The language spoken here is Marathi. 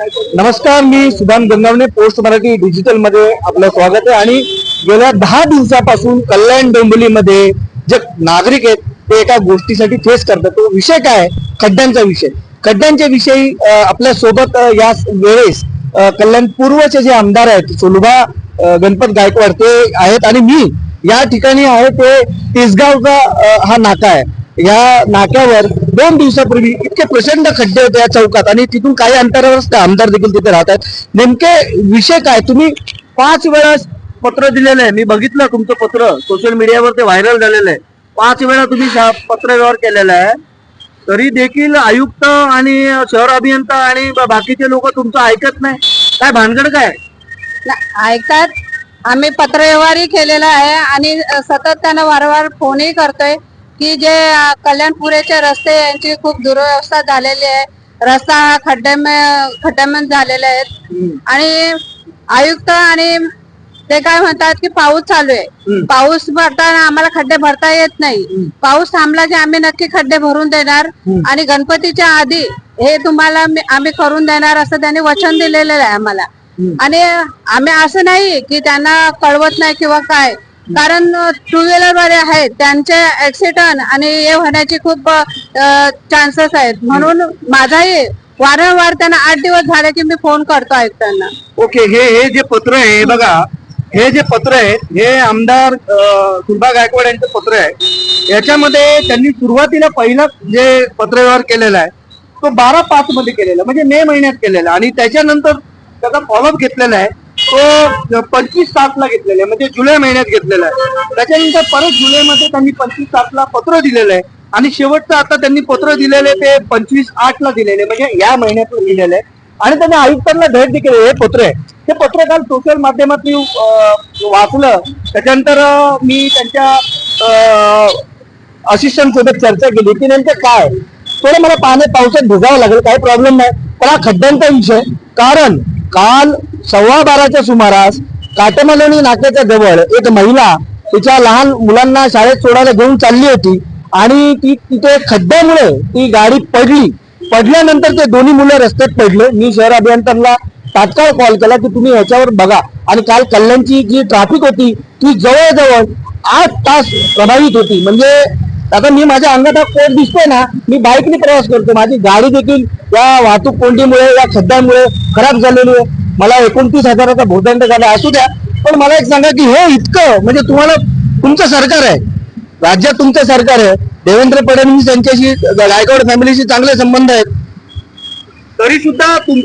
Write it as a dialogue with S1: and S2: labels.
S1: नमस्कार मी सुदाम गंगावणे पोस्ट मराठी डिजिटलमध्ये आपलं स्वागत आहे. आणि गेल्या दहा दिवसापासून कल्याण डोंबिवलीमध्ये जे नागरिक आहेत ते एका गोष्टीसाठी फेस करतात. तो विषय काय आहे? खड्ड्यांचा विषय. खड्ड्यांच्या विषयी आपल्यासोबत या वेळेस कल्याण पूर्वचे जे आमदार आहेत सोलुबा गणपत गायकवाड ते आहेत. आणि मी या ठिकाणी आहे ते तिसगावचा हा नाका आहे. या नाक्यावर दोन दिवसापूर्वी इतके प्रचंड खड्डे होते या चौकात आणि तिथून काही अंतरावरच आमदार देखील तिथे राहतात नेमके विषय काय? तुम्ही पाच वेळा पत्र दिलेलं आहे. मी बघितलं तुमचं पत्र. सोशल मीडियावर ते व्हायरल झालेलं आहे. पाच वेळा तुम्ही शा- पत्र व्यवहार केलेला आहे. तरी देखील आयुक्त आणि शहर अभियंता आणि बाकीचे लोक तुमचं ऐकत नाही. काय भानगड काय
S2: ऐकतात. आम्ही पत्रव्यवहारही केलेला आहे आणि सतत त्यांना वारंवार फोनही करतोय. की जे कल्याणपुरेचे रस्ते यांची खूप दुरवस्था झालेली आहे. रस्ता हा खड्ड्याम झालेले आहेत आणि आयुक्त आणि ते काय म्हणतात की पाऊस चालू आहे. पाऊस भरताना आम्हाला खड्डे भरता येत नाही. पाऊस थांबला की आम्ही नक्की खड्डे भरून देणार. आणि गणपतीच्या आधी हे तुम्हाला आम्ही करून देणार असं त्यांनी वचन दिलेलं आहे आम्हाला. आणि आम्ही असं नाही की त्यांना कळवत नाही किंवा काय. कारण टू व्हीलर वाले आहेत त्यांचे ऍक्सिडेंट आणि हे होण्याचे खूप चान्सेस आहेत. म्हणून माझाही वारंवार त्यांना आठ दिवस झाले की मी फोन करतो त्यांना
S1: ओके हे हे जे पत्र आहे हे बघा. हे जे पत्र आहे हे आमदार अं, सुलभा गायकवाड यांचं पत्र आहे. याच्यामध्ये त्यांनी सुरुवातीला पहिला जे पत्रव्यवहार केलेला आहे तो बारा पाच मध्ये केलेला म्हणजे मे महिन्यात केलेला आणि त्याच्यानंतर त्याचा फॉलोअप घेतलेला आहे. तो पंचवीस तासला घेतलेला आहे. म्हणजे जुलै महिन्यात घेतलेला आहे. त्याच्यानंतर परत जुलैमध्ये त्यांनी पंचवीस सातला पत्र दिलेलं आहे. आणि शेवटचं आता त्यांनी पत्र दिलेले ते पंचवीस आठला दिलेले म्हणजे या महिन्यातलं दिलेलं आहे. आणि त्यांनी आयुक्तांना भेट देखील हे पत्र आहे. हे पत्र काल सोशल माध्यमात मी वाचलं. त्याच्यानंतर मी त्यांच्या असिस्टंट सोबत चर्चा केली. की नेमकं काय? थोडं मला पाण्यात पावसात भिजावं लागेल. काही प्रॉब्लेम नाही. पण हा खड्ड्यांचा विषय कारण काल सव्वा बाराच्या सुमारास काटमलोणी नाक्याच्या जवळ एक महिला तिच्या लहान मुलांना शाळेत सोडायला घेऊन चालली होती आणि ती तिथे खड्ड्यामुळे ती गाडी पडली. पडल्यानंतर ते दोन्ही मुलं रस्त्यात पडले. मी शहर अभियंत्यांना तात्काळ कॉल केला की तुम्ही याच्यावर बघा. आणि काल कल्याणची जी ट्रॅफिक होती ती जवळजवळ आठ तास प्रभावित होती. म्हणजे आता मी माझ्या अंगात हा कोट दिसतोय ना मी बाईकने प्रवास करतो. माझी गाडी देखील या वाहतूक कोंडीमुळे या खड्ड्यामुळे खराब झालेली आहे. मला एकोणतीस हजाराचा भोदंड झाला असू द्या. पण मला एक सांगा की हे इतकं म्हणजे तुम्हाला तुमचं सरकार आहे. राज्यात तुमचं सरकार आहे. देवेंद्र फडणवीस यांच्याशी गायकवाड फॅमिलीशी चांगले संबंध आहेत. तरी सुद्धा